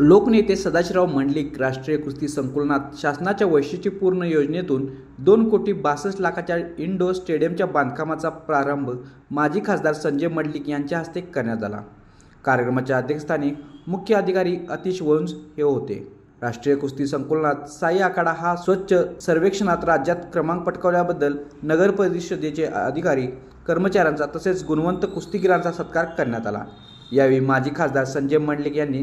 लोकनेते सदाशिवराव मंडलिक राष्ट्रीय कुस्ती संकुलनात शासनाच्या वैशिष्ट्यपूर्ण योजनेतून दोन कोटी बासष्ट लाखाच्या इंडोर स्टेडियमच्या बांधकामाचा प्रारंभ माजी खासदार संजय मंडलिक यांच्या हस्ते करण्यात आला. कार्यक्रमाच्या अध्यक्षस्थानी मुख्य अधिकारी अतिश वंश हे होते. राष्ट्रीय कुस्ती संकुलनात साई आखाडा हा स्वच्छ सर्वेक्षणात राज्यात क्रमांक पटकावल्याबद्दल नगर परिषदेचे अधिकारी कर्मचाऱ्यांचा तसेच गुणवंत कुस्तीगिरांचा सत्कार करण्यात आला. यावेळी माजी खासदार संजय मंडलिक यांनी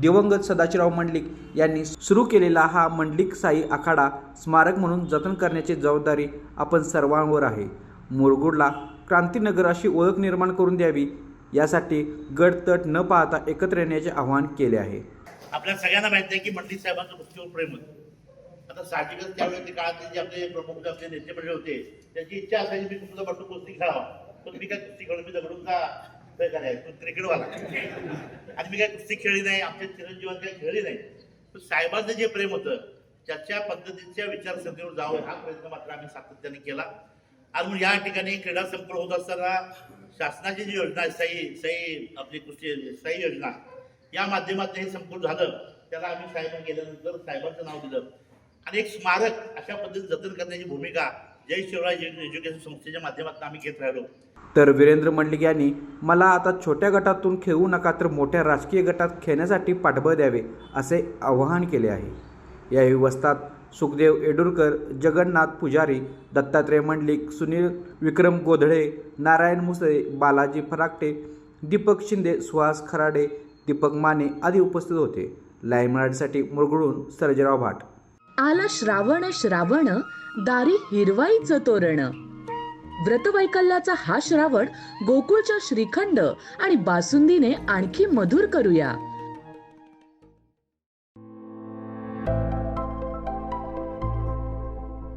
दिवंगत सदाशिवराव मंडलिक यांनी सुरू केलेला हा मंडलिक साई आखाडा स्मारक म्हणून जतन करण्याची जबाबदारी आपण सर्वांवर आहे. मुरगुडला क्रांतीनगर अशी ओळख निर्माण करून द्यावी यासाठी गडतट न पाहता एकत्र येण्याचे आवाहन केले आहे. आपल्या सगळ्यांना माहिती आहे की मंडळी साहेबांचं कुस्तीवर प्रेम होतं. आता साहजिकच त्यावेळी काळातले जे आपले प्रमुख जे आपले नेते मंडळी होते त्यांची इच्छा असायची मी तुमचा बटू कुस्ती खेळावा. पण मी काय कुस्ती खेळून मी दगडूनचा काय तो क्रिकेटवाला. आणि मी काय कुस्ती खेळली नाही आमच्या चिरंजीवन काही खेळली नाही. पण साहेबांचं जे प्रेम होतं त्याच्या पद्धतीच्या विचारसरणीवर जावं हा प्रयत्न मात्र आम्ही सातत्याने केला. आणि मग या ठिकाणी क्रीडा संकुल होत असताना शासनाची जी योजना आहे सई सई आपली कुस्ती सई योजना या माध्यमातून हे संपूर्ण झालं. त्याला आम्ही साहेबांना गेल्यानंतर साहेबांचं नाव दिलं. आणि एक स्मारक अशा पद्धतीने जतन करण्याची भूमिका जय शिवराय एज्युकेशन संस्थेच्या माध्यमातून आम्ही घेत राहिलो. तर वीरेंद्र मंडलिक यांनी मला आता छोट्या गटातून खेळू नका तर मोठ्या राजकीय गटात खेळण्यासाठी पाठबळ द्यावे असे आवाहन केले आहे. या व्यवस्थात सुखदेव येडुरकर जगन्नाथ पुजारी दत्तात्रय मंडलिक सुनील विक्रम गोधळे नारायण मुसळे बालाजी फराकटे दीपक शिंदे सुहास खराडे दीपक माने आदी उपस्थित होते. लाईव्ह मराठीसाठी मुरगुळून सर्जेराव भाट. आला श्रावण श्रावण दारी हिरवाईचं तोरण. व्रतवैकल्याचा हा श्रावण गोकुळच्या श्रीखंड आणि बासुंदीने आणखी मधुर करूया.